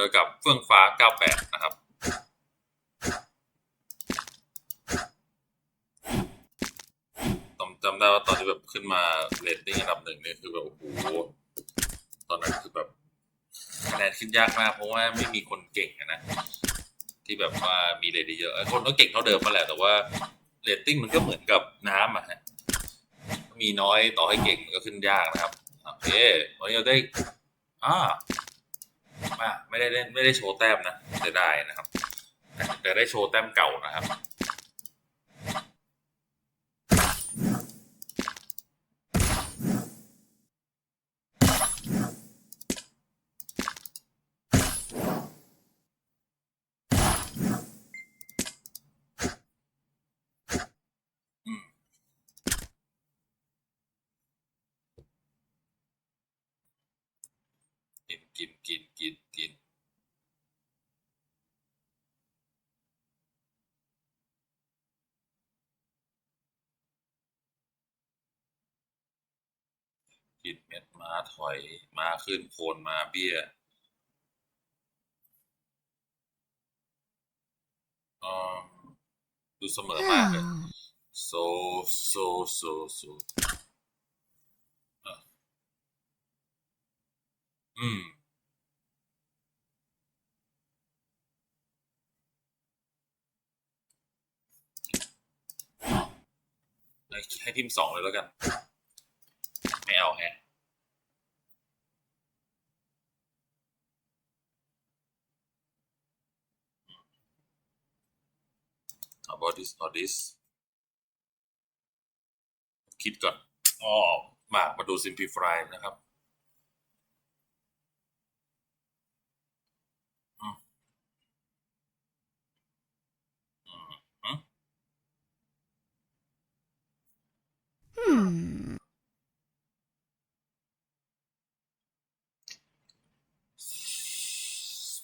เจอกับเฟื่องฟ้า 98 นะครับ จำได้ว่าตอนที่แบบขึ้นมาเรตติ้งอันดับหนึ่งเนี่ยคือแบบโอ้โห ตอนนั้นคือแบบคะแนนขึ้นยากมาก เพราะว่าไม่มีคนเก่งนะ ที่แบบว่ามีเรตเยอะ คนก็เก่งเท่าเดิมมาแหละ แต่ว่าเรตติ้งมันก็เหมือนกับน้ำอะฮะ มีน้อยต่อให้เก่งมันก็ขึ้นยากนะครับ โอเค วันนี้เราได้ อ่า ไม่ได้เล่นไม่ได้โชว์แต้มนะจะได้นะครับแต่ได้โชว์แต้มเก่านะครับ กินกินกินกินกินเม็ดม้าถอยม้าขึ้นโคนม้าเบี้ยเออดูเสมอมากเลยโซโซโซโซอะอืม ให้ทีมสองเลยแล้วกัน ไม่เอาแฮะ How about this or this คิดก่อนอ๋อมามาดูซิมพลีฟายนะครับ อืมอืมอืม Hmm.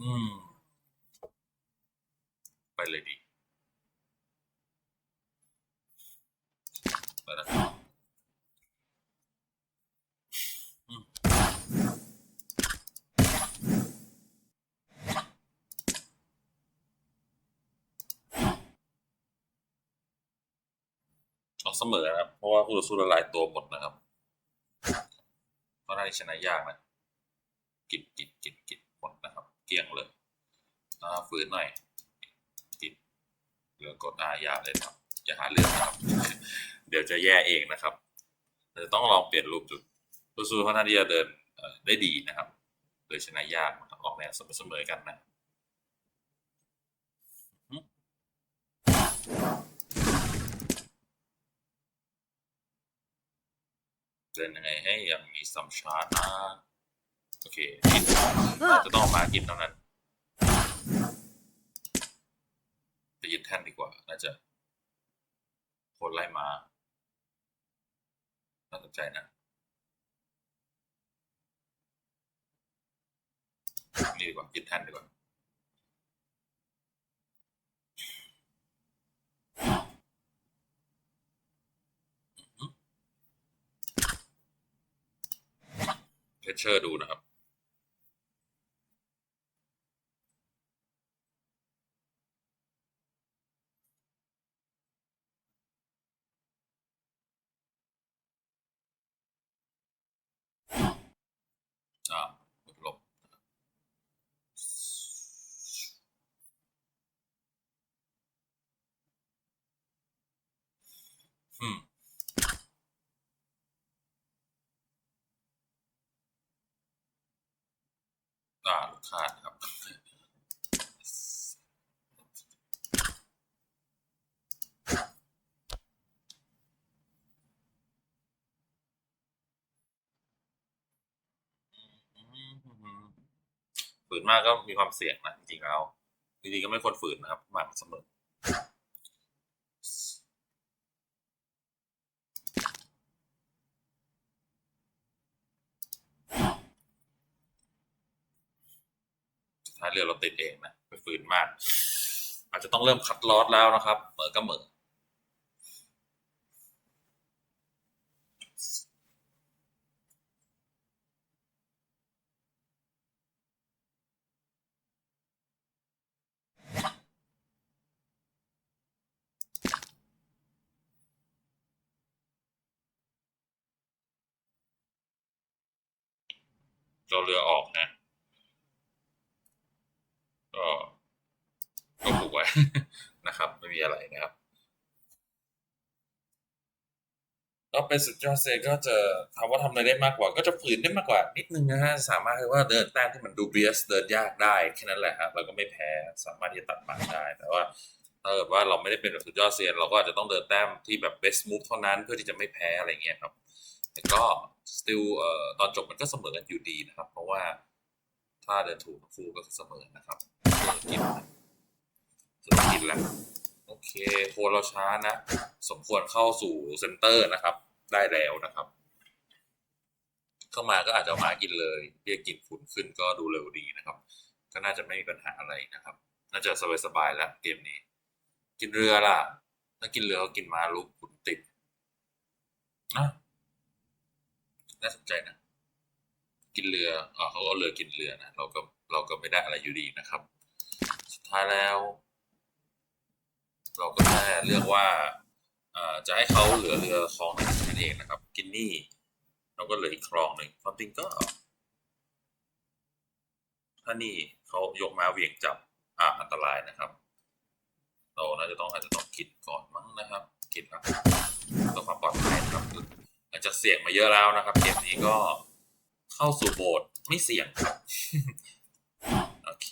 อืมไปเลยดีไปแล้วครับอืม ออกเสมอนะครับ เพราะว่าคู่ต่อสู้ละลายตัวหมดนะครับก็น่าจะชนะยากนะกินกินกินกินหมดนะครับ เกลี้ยงเลยอ่าฝืนหน่อยกินเหลือกดอาอย่าเลยครับอย่าหาเรื่องนะครับ เดี๋ยวจะแย่เองนะครับแต่ต้องลองเปลี่ยนรูปดูสู้เขาน่าจะเดินได้ดีนะครับ โดยชนะยากออกแนวเสมอๆกันนะอื เดินยังไงให้ยังมีซัมชาร์ตนะโอเคกินอาจจะต้องเอามากินเท่านั้นจะยึดแท่นดีกว่าน่าจะคนไล่มาน่าสนใจนะนี่ดีกว่ายึดแท่นดีกว่า เชเจอร์ดูนะครับ อ่ากดลบอืม อ่าลูกค้าดครับฝืนมากก็มีความเสี่ยงนะจริงๆแล้วจริงๆก็ไม่ควรฝืนนะครับหมั่นเสมอ ท้ายเรือเราติดเองนะไปฟื้นมาก อาจจะต้องเริ่มคัดลอสแล้วนะครับเหมือก็เหมือเราเรือออกนะ ก็ก็ผูกไว้นะครับ ไม่มีอะไรนะครับก็เป็นสุดยอดเซนก็จะถามว่าทำอะไรได้มากกว่า ก็จะฝืนได้มากกว่า นิดนึงนะฮะสามารถที่ว่าเดินแต้มที่มันดูเบียสเดินยากได้แค่นั้นแหละฮะเราก็ไม่แพ้สามารถที่จะตัดมาได้ แต่ว่าถ้าเกิดว่าเราไม่ได้เป็นแบบสุดยอดเซียนเราก็อาจจะต้องเดินแต้มที่แบบ best move เท่านั้นเพื่อที่จะไม่แพ้อะไรเงี้ยครับแต่ก็ still เอ่อตอนจบมันก็เสมอกันอยู่ดีนะครับ เพราะว่า ถ้าเดินถูกคู่ก็เสมอนะครับกินสมอกินแล้วโอเคโคนเราช้านะ สมควรเข้าสู่เซนเตอร์นะครับ ได้แล้วนะครับ เข้ามาก็อาจจะมากินเลยเรียกกินขุนขึ้นก็ดูเร็วดีนะครับ ก็น่าจะไม่มีปัญหาอะไรนะครับ น่าจะสบายๆแล้วเกมนี้ กินเรือล่ะถ้ากินเรือก็กินมาลุกขุนติดอะน่าสนใจนะ กินเรืออ่าเขาก็เรือกินเรือนะเราก็เราก็ไม่ได้อะไรอยู่ดีนะครับ สุดท้ายแล้ว เราก็แค่เลือกว่าจะให้เขาเหลือเรือคลองนั่นเองนะครับ กินนี่เราก็เหลืออีกคลองหนึ่งความจริงก็ถ้านี่เขายกมาเหวี่ยงจับอ่าอันตรายนะครับเราน่าจะต้องอาจจะต้องคิดก่อนมั้งนะครับคิดครับเพื่อความปลอดภัยครับหลังจากเสี่ยงมาเยอะแล้วนะครับเกมนี้ก็ เข้าสู่โหมดไม่เสี่ยงครับ โอเค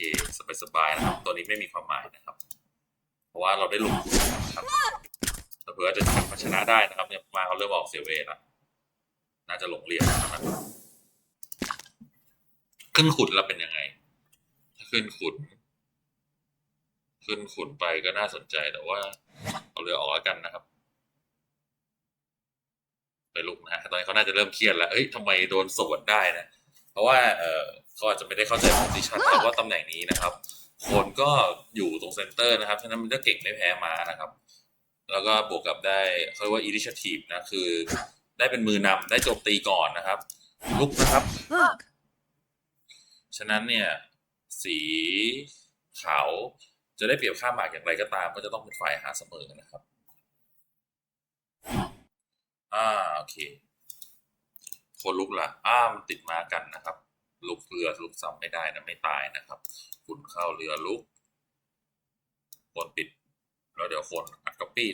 สบายๆนะครับ ตัวนี้ไม่มีความหมายนะครับ เพราะว่าเราได้ลงทุนครับเผื่อจะชนะได้นะครับเนี่ยมาเขาเริ่มออกเสียเวลแล้วน่าจะหลงเรียนนะครับขึ้นขุนแล้วเป็นยังไง ถ้าขึ้นขุน ขึ้นขุนไปก็น่าสนใจแต่ว่า เอาเรือออกแล้วกันนะครับ ไปลุกนะฮะตอนนี้เขาน่าจะเริ่มเครียดแล้วเอ้ยทำไมโดนสวนได้นะเพราะว่าเออเขาอาจจะไม่ได้เข้าใจโพซิชันแต่ว่าตำแหน่งนี้นะครับ คนก็อยู่ตรงเซนเตอร์นะครับฉะนั้นมันก็เก่งไม่แพ้มานะครับ แล้วก็บวกกับได้เขาเรียกว่า initiative นะคือ ได้เป็นมือนำได้โจมตีก่อนนะครับ ลุกนะครับ Look! ฉะนั้นเนี่ย สีขาวจะได้เปรียบค่าหมากอย่างไรก็ตาม ก็จะต้องเป็นฝ่ายหาเสมอนะครับ อ่าโอเคคนลุกละอ้ามติดมากันนะครับ ลุกเรือลุกซ้ำไม่ได้นะไม่ตายนะครับ คุณเข้าเรือลุกคนปิด แล้วเดี๋ยวคนอัดก๊อปปี้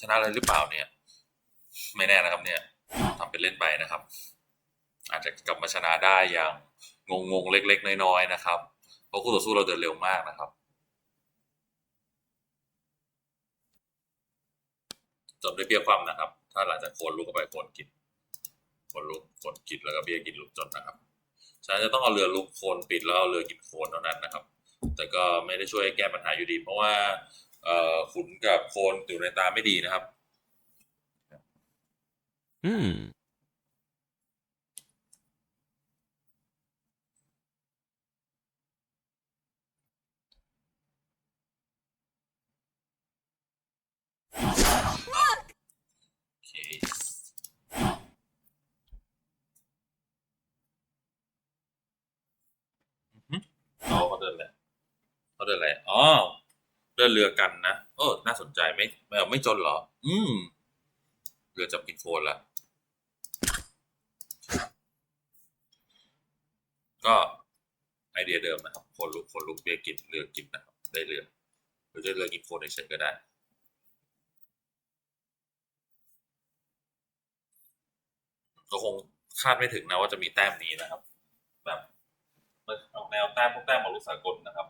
ชนะเลยหรือเปล่าเนี่ย ไม่แน่นะครับเนี่ยทำเป็นเล่นไปนะครับ อาจจะกลับมาชนะได้อย่างงงๆเล็ก ๆ น้อยๆนะครับเพราะคู่ต่อสู้เราเดินเร็วมากนะครับจบด้วยเบี้ยความนะครับ ถ้าหลังจากโคนลุกเข้าไปโคนกินโคนลุกโคนกินแล้วก็เบี้ยกินลุกจนนะครับฉะนั้นจะต้องเอาเรือลุกโคนปิดแล้วเอาเรือกินโคนเท่านั้นนะครับ แต่ก็ไม่ได้ช่วยแก้ปัญหาอยู่ดี เพราะว่าเอ่อขุนกับโคนอยู่ในตาไม่ดีนะครับ อืมอเคอือฮึเอาเขาเดินเลย เขาเดินอะไรอ๋อเดินเรือกันนะเออน่าสนใจไม่ไม่เอาไม่จนหรอ อืม เรือจับกินโฟนละก็ไอเดียเดิมนะครับ คนลุกคนลุกเบียกินเรือกินนะครับ ได้เรือหรือจะเรือกินโฟนเฉยก็ได้ก็คงคาดไม่ถึงนะว่าจะมีแต้มนี้นะครับ แบบเอาแนวแต้มพวกแต้มของลูกสากลนะครับ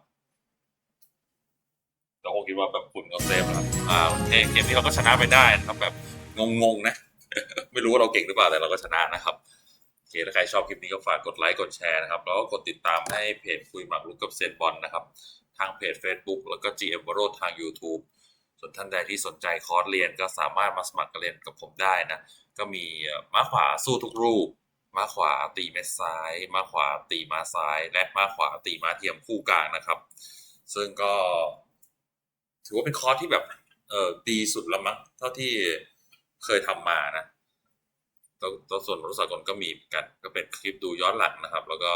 เราคงคิดว่าแบบคุณก็เซฟนะครับอ่าโอเคเกมนี้เราก็ชนะไปได้นะครับแบบงงๆนะ ไม่รู้ว่าเราเก่งหรือเปล่าแต่เราก็ชนะนะครับโอเคถ้าใครชอบคลิปนี้ก็ฝากกดไลค์กดแชร์นะครับแล้วก็กดติดตามให้เพจคุยหมากรุกกับเซนบอลนะครับทางเพจ Facebook แล้วก็ GM w o r l d ทาง YouTube ส่วนท่านใดที่สนใจคอร์สเรียนก็สามารถมาสมัครเรียนกับผมได้นะ ก็มีม้าขวาสู้ทุกรูป ม้าขวาตีเม็ดซ้ายม้าขวาตีม้าซ้าย และม้าขวาตีม้าเทียมคู่กลางนะครับ ซึ่งก็ ถือว่าเป็นคอร์สที่แบบเออดีสุดแล้วมั้งเท่าที่เคยทำมานะตัวตัวส่วนรู้สากลก็มีกัน ก็เป็นคลิปดูย้อนหลังนะครับ แล้วก็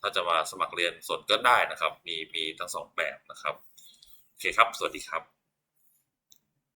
ถ้าจะมาสมัครเรียนสดก็ได้นะครับ มีมีทั้งสองแบบนะครับ โอเคครับ สวัสดีครับ